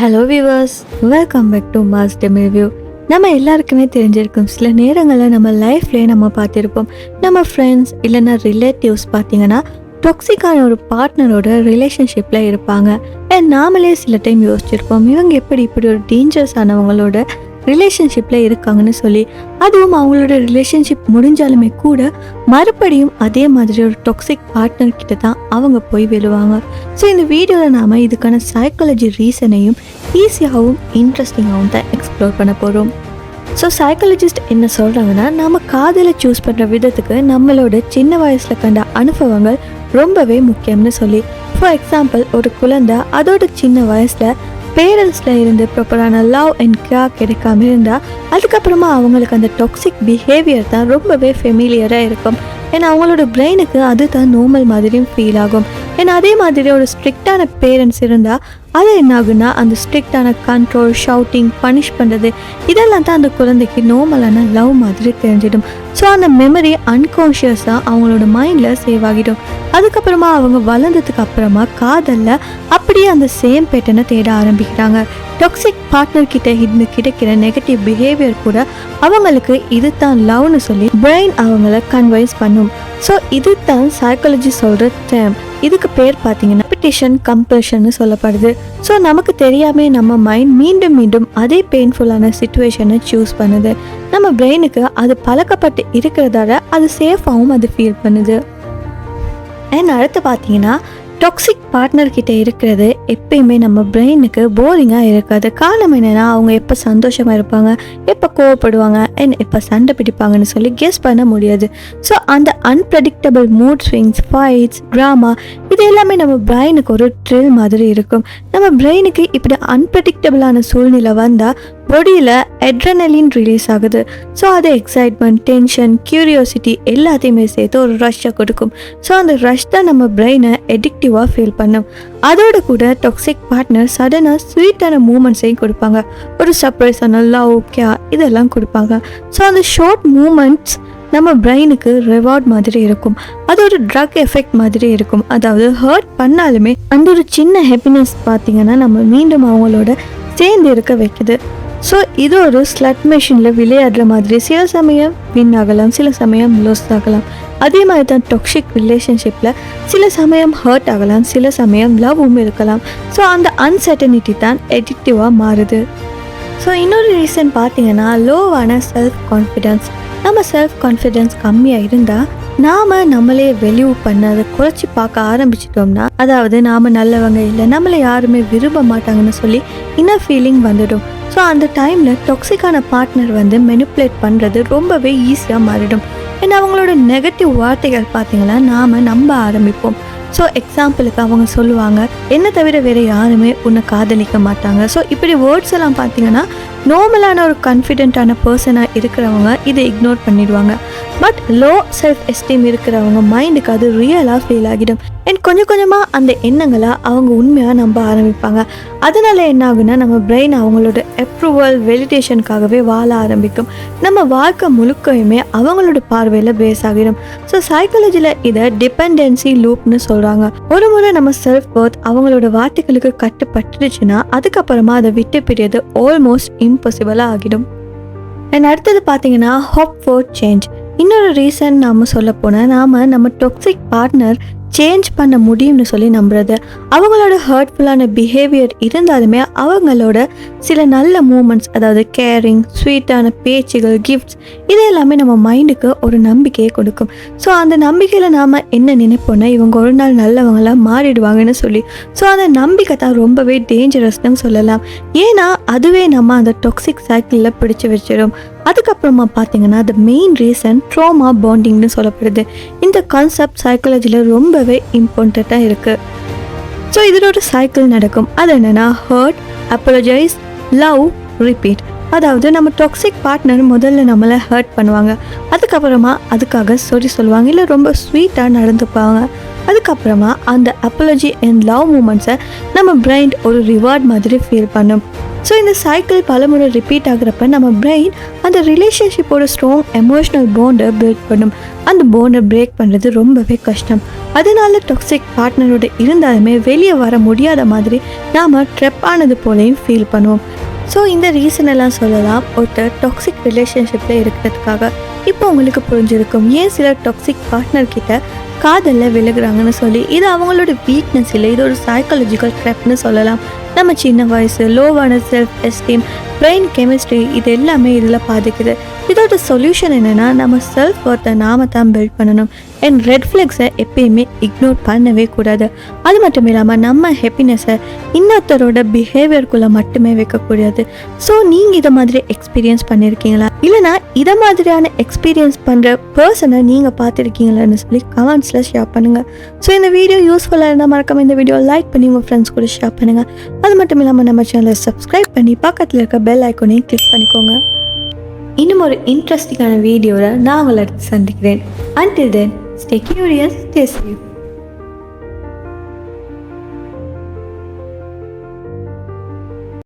Hello viewers welcome back to mass டெம் வியூ நம்ம எல்லாருக்குமே தெரிஞ்சிருக்கும் சில நேரங்களில் நம்ம லைஃப்லேயே நம்ம பார்த்துருப்போம். நம்ம ஃப்ரெண்ட்ஸ் இல்லைன்னா ரிலேட்டிவ்ஸ் பார்த்தீங்கன்னா டாக்ஸிக்கான ஒரு பார்ட்னரோட ரிலேஷன்ஷிப்பில் இருப்பாங்க. அண்ட் நாமளே சில டைம் யோசிச்சிருப்போம். இவங்க எப்படி இப்படி ஒரு டேஞ்சரஸ் ஆனவங்களோட ரிலேஷன்ஷிப்பில் இருக்காங்கன்னு சொல்லி அதுவும் அவங்களோட ரிலேஷன்ஷிப் முடிஞ்சாலுமே கூட மறுபடியும் அதே மாதிரி ஒரு டாக்ஸிக் பார்ட்னர் கிட்ட தான் அவங்க போய் விழுவாங்க. ஸோ இந்த வீடியோவில் நாம் இதுக்கான சைக்காலஜி ரீசனையும் ஈஸியாகவும் இன்ட்ரெஸ்டிங்காகவும் தான் எக்ஸ்ப்ளோர் பண்ண போகிறோம் ஸோ சைக்காலஜிஸ்ட் என்ன சொல்கிறாங்கன்னா நம்ம காதலை சூஸ் பண்ணுற விதத்துக்கு நம்மளோட சின்ன வயசில் கண்ட அனுபவங்கள் ரொம்பவே முக்கியம்னு சொல்லி. ஃபார் எக்ஸாம்பிள் ஒரு குழந்தை அதோட சின்ன வயசில் பேரண்ட்ஸில் இருந்து ப்ராப்பரான லவ் அண்ட் கேர் கிடைக்காம இருந்தால் அதுக்கப்புறமா அவங்களுக்கு அந்த டாக்ஸிக் பிஹேவியர் தான் ரொம்பவே ஃபெமிலியராக இருக்கும். ஏன்னா அவங்களோட பிரெயினுக்கு அது தான் நார்மல் மாதிரியும் ஃபீல் ஆகும். ஏன்னா அதே மாதிரி ஒரு ஸ்ட்ரிக்டான பேரண்ட்ஸ் இருந்தால் அது என்ன ஆகுனா அந்த ஸ்ட்ரிக்டான கண்ட்ரோல் ஷவுட்டிங் பனிஷ் பண்ணுறது இதெல்லாம் தான் அந்த குழந்தைக்கு நார்மலான லவ் மாதிரி தெரிஞ்சிடும். ஸோ அந்த மெமரி அன்கான்ஷியஸாக அவங்களோட மைண்டில் சேவ் ஆகிடும். அதுக்கப்புறமா அவங்க வளர்ந்ததுக்கு அப்புறமா காதலில் அப்படியே அந்த சேம் பேட்டனை தேட ஆரம்பிக்கிறாங்க. டாக்ஸிக் பார்ட்னர் கிட்ட இருந்து கிடைக்கிற நெகட்டிவ் பிஹேவியர் கூட அவங்களுக்கு இது தான் லவ்னு சொல்லி பிரெயின் அவங்கள கன்வைஸ் பண்ணும். ஸோ இது தான் சைக்காலஜி சொல்கிற டேம் இதுக்கு பேர் பார்த்தீங்கன்னா ரெப்பிட்டேஷன் கம்பல்ஷன் சொல்லப்படுது. ஸோ நமக்கு தெரியாமல் நம்ம மைண்ட் மீண்டும் மீண்டும் அதே பெயின்ஃபுல்லான சுச்சுவேஷனை சூஸ் பண்ணுது. நம்ம பிரெயினுக்கு அது பழக்கப்பட்டு இருக்கிறதால அது சேஃபாகவும் அது ஃபீல் பண்ணுது. அண்ட் அடுத்து பார்த்தீங்கன்னா டாக்ஸிக் பார்ட்னர் கிட்ட இருக்கிறது எப்பயுமே நம்ம பிரெயினுக்கு போரிங்காக இருக்காது. காலம் என்னென்னா அவங்க எப்போ சந்தோஷமாக இருப்பாங்க எப்போ கோவப்படுவாங்க அண்ட் எப்போ சண்டை பிடிப்பாங்கன்னு சொல்லி கெஸ் பண்ண முடியாது. ஸோ அந்த unpredictable mood swings fights drama இது எல்லாமே நம்ம பிரெயினுக்கு ஒரு ட்ரில் மாதிரி இருக்கும். நம்ம பிரெயினுக்கு இப்படி அன்பிரடிக்டபிளான சூழ்நிலை வந்தால் பொடியில் எட்ரனலின் ரிலீஸ் ஆகுது. ஸோ அது எக்ஸைட்மெண்ட் டென்ஷன் க்யூரியோசிட்டி எல்லாத்தையுமே சேர்த்து ஒரு ரஷ்ஷை கொடுக்கும். ஸோ அந்த ரஷ் தான் நம்ம பிரெயினை நெகட்டிவாக ஃபீல் பண்ணும். அதோட கூட டாக்ஸிக் பார்ட்னர் சடனாக ஸ்வீட்டான மூமெண்ட்ஸையும் கொடுப்பாங்க. ஒரு சர்ப்ரைஸான லவ் ஓகே இதெல்லாம் கொடுப்பாங்க. ஸோ அந்த ஷார்ட் மூமெண்ட்ஸ் நம்ம பிரெயினுக்கு ரிவார்ட் மாதிரி இருக்கும். அது ஒரு ட்ரக் எஃபெக்ட் மாதிரி இருக்கும். அதாவது ஹர்ட் பண்ணாலுமே அந்த ஒரு சின்ன ஹாப்பினஸ் பார்த்தீங்கன்னா நம்ம மீண்டும் அவங்களோட சேர்ந்து இருக்க வைக்குது. ஸோ இது ஒரு ஸ்லட் மிஷினில் விளையாடுற மாதிரி சில சமயம் வின் ஆகலாம் சில சமயம் லாஸ் ஆகலாம். அதே மாதிரி தான் டாக்ஸிக் ரிலேஷன்ஷிப்பில் சில சமயம் ஹர்ட் ஆகலாம் சில சமயம் லவ்வும் இருக்கலாம். ஸோ அந்த அன்சர்டனிட்டி தான் எடிக்டிவாக மாறுது. ஸோ இன்னொரு ரீசன் பார்த்தீங்கன்னா லோவான செல்ஃப் கான்ஃபிடென்ஸ் நம்ம செல்ஃப் கான்ஃபிடென்ஸ் கம்மியாக இருந்தால் நாம் நம்மளே வெளியூ பண்ண அதை குறைச்சி பார்க்க ஆரம்பிச்சிட்டோம்னா அதாவது நாம் நல்லவங்க இல்லை நம்மளை யாருமே விரும்ப மாட்டாங்கன்னு சொல்லி இன்னும் ஃபீலிங் வந்துடும். ஸோ அந்த டைமில் டாக்ஸிக்கான பார்ட்னர் வந்து மெனிப்புலேட் பண்ணுறது ரொம்பவே ஈஸியாக மாறிடும். ஏன்னா அவங்களோட நெகட்டிவ் வார்த்தைகள் பார்த்தீங்கன்னா நாம் நம்ப ஆரம்பிப்போம். ஸோ எக்ஸாம்பிளுக்கு அவங்க சொல்லுவாங்க என்ன தவிர வேறு யாருமே உன்னை காதலிக்க மாட்டாங்க. ஸோ இப்படி வேர்ட்ஸ் எல்லாம் பார்த்தீங்கன்னா நார்மலான ஒரு கான்ஃபிடென்ட்டான பர்சனாக இருக்கிறவங்க இதை இக்னோர் பண்ணிடுவாங்க. பட் லோ செல்ஃப் எஸ்டீம் இருக்கிறவங்க மைண்டுக்கு அது ரியலாக ஃபீல் ஆகிடும். அண்ட் கொஞ்சம் கொஞ்சமாக அந்த எண்ணங்களை அவங்க உண்மையாக நம்ப ஆரம்பிப்பாங்க. அதனால என்ன ஆகுனா நம்ம பிரெயின் அவங்களோட அப்ரூவல் வெலிடேஷனுக்காகவே வாழ ஆரம்பிக்கும். நம்ம வாழ்க்கை முழுக்கையுமே அவங்களோட பார்வையில் பேஸ் ஆகிடும். ஸோ சைக்காலஜியில் இதை டிபெண்டன்சி லூப்னு சொல்கிறாங்க ஒரு முறை நம்ம செல்ஃப் பர்த் அவங்களோட வார்த்தைகளுக்கு கட்டுப்பட்டுடுச்சுன்னா அதுக்கப்புறமா அதை விட்டு பிரியது ஆல்மோஸ்ட் இம்பாசிபிளாக ஆகிடும். அண்ட் அடுத்தது பார்த்தீங்கன்னா ஹாப் ஃபார் சேஞ்ச் இன்னொரு ரீசன் நாம் சொல்ல போனால் நாம் நம்ம டொக்ஸிக் பார்ட்னர் சேஞ்ச் பண்ண முடியும்னு சொல்லி நம்புறது. அவங்களோட ஹர்ட்ஃபுல்லான பிஹேவியர் இருந்தாலுமே அவங்களோட சில நல்ல மூமெண்ட்ஸ் அதாவது கேரிங் ஸ்வீட்டான பேச்சுகள் கிஃப்ட்ஸ் இது எல்லாமே நம்ம மைண்டுக்கு ஒரு நம்பிக்கையை கொடுக்கும். ஸோ அந்த நம்பிக்கையில் நாம் என்ன நினைப்போம்னா இவங்க ஒரு நாள் நல்லவங்களாக மாறிடுவாங்கன்னு சொல்லி. ஸோ அந்த நம்பிக்கை தான் ரொம்பவே டேஞ்சரஸ்னு சொல்லலாம். ஏன்னா அதுவே நம்ம அந்த டொக்ஸிக் சைக்கிளில் பிடிச்சு வச்சிடும் அதுக்கப்புறமா பார்த்தீங்கன்னா த மெயின் ரீசன் ட்ரோமா பாண்டிங்னு சொல்லப்படுது. இந்த கான்செப்ட் சைக்காலஜியில் ரொம்பவே இம்பார்ட்டண்ட்டாக இருக்குது ஸோ இதில் ஒரு சைக்கிள் நடக்கும். அது என்னென்னா ஹர்ட் அப்பலஜைஸ் லவ் ரிப்பீட் அதாவது நம்ம டாக்ஸிக் பார்ட்னர் முதல்ல நம்மளை ஹர்ட் பண்ணுவாங்க. அதுக்கப்புறமா அதுக்காக சொல்லி சொல்லுவாங்க. இல்லை ரொம்ப ஸ்வீட்டாக நடந்துப்பாங்க. அதுக்கப்புறமா அந்த அப்பலஜி அண்ட் லவ் மூமெண்ட்ஸை நம்ம பிரைண்ட் ஒரு ரிவார்ட் மாதிரி ஃபீல் பண்ணும். ஸோ இந்த சைக்கிள் பலமுறை ரிப்பீட் ஆகுறப்ப நம்ம பிரெயின் அந்த ரிலேஷன்ஷிப்போட ஸ்ட்ராங் எமோஷ்னல் பாண்டை பில்ட் பண்ணும். அந்த போண்டை பிரேக் பண்ணுறது ரொம்பவே கஷ்டம். அதனால டாக்ஸிக் பார்ட்னரோட இருந்தாலுமே வெளியே வர முடியாத மாதிரி நாம் ட்ரெப் ஆனது போலையும் ஃபீல் பண்ணுவோம். ஸோ இந்த ரீசன் எல்லாம் சொல்லலாம். ஒருத்தர் டாக்ஸிக் ரிலேஷன்ஷிப்பில் இருக்கிறதுக்காக. இப்போ உங்களுக்கு புரிஞ்சிருக்கும் ஏன் சில டாக்ஸிக் பார்ட்னர் கிட்ட காதலில் விலகுறாங்கன்னு சொல்லி இது அவங்களோட வீக்னஸ் இல்லை இது ஒரு சைக்காலஜிக்கல் ட்ரெப்னு சொல்லலாம். நம்ம சின்ன வயசு லோவான செல்ஃப் எஸ்டீம் பிரெயின் கெமிஸ்ட்ரி இது எல்லாமே இதில் பாதிக்குது. இதோட சொல்யூஷன் என்னென்னா நம்ம செல்ஃப் ஒர்த்தை நாம தான் பில்ட் பண்ணணும். அண்ட் ரெட் ஃப்ளெக்ஸை எப்பயுமே இக்னோர் பண்ணவே கூடாது. அது மட்டும் இல்லாமல் நம்ம ஹாப்பினஸை இன்னொருத்தரோட பிஹேவியர்க்குள்ளே மட்டுமே வைக்கக்கூடாது ஸோ நீங்கள் இதை மாதிரி எக்ஸ்பீரியன்ஸ் பண்ணியிருக்கீங்களா இல்லைனா இதை மாதிரியான எக்ஸ்பீரியன்ஸ் பண்ணுற பர்சனை நீங்கள் பார்த்துருக்கீங்களான்னு சொல்லி கமெண்ட்ஸில் ஷேர் பண்ணுங்கள் ஸோ இந்த வீடியோ யூஸ்ஃபுல்லாக இருந்தால் மறக்காம இந்த வீடியோ லைக் பண்ணி உங்கள் ஃப்ரெண்ட்ஸ் கூட ஷேர் பண்ணுங்கள் அது மட்டும் இல்லாமல் நம்ம சேனலை சப்ஸ்கிரைப் பண்ணி பக்கத்தில் இருக்க பெல் ஐக்கோனையும் கிளிக் பண்ணிக்கோங்க. இன்னும் ஒரு இன்ட்ரெஸ்டிங்கான வீடியோவில் நான் உங்களை சந்திக்கிறேன். Until then stay curious stay safe